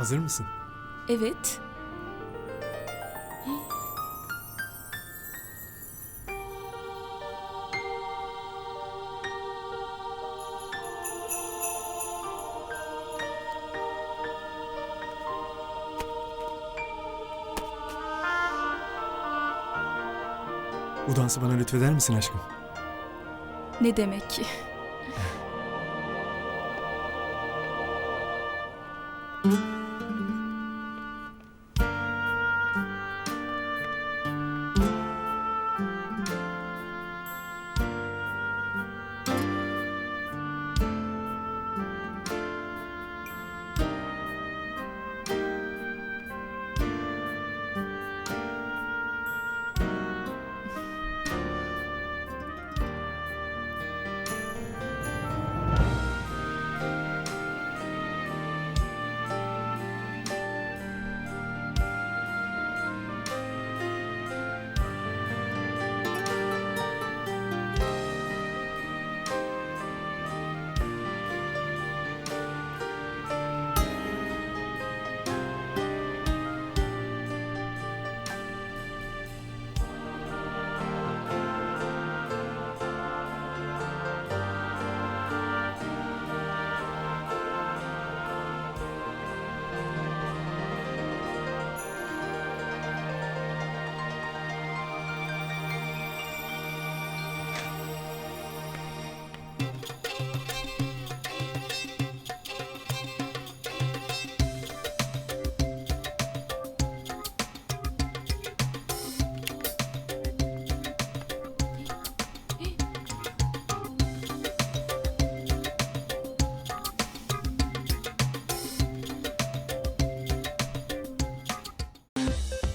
Hazır mısın? Evet. Bu dansı bana lütfeder misin aşkım? Ne demek ki?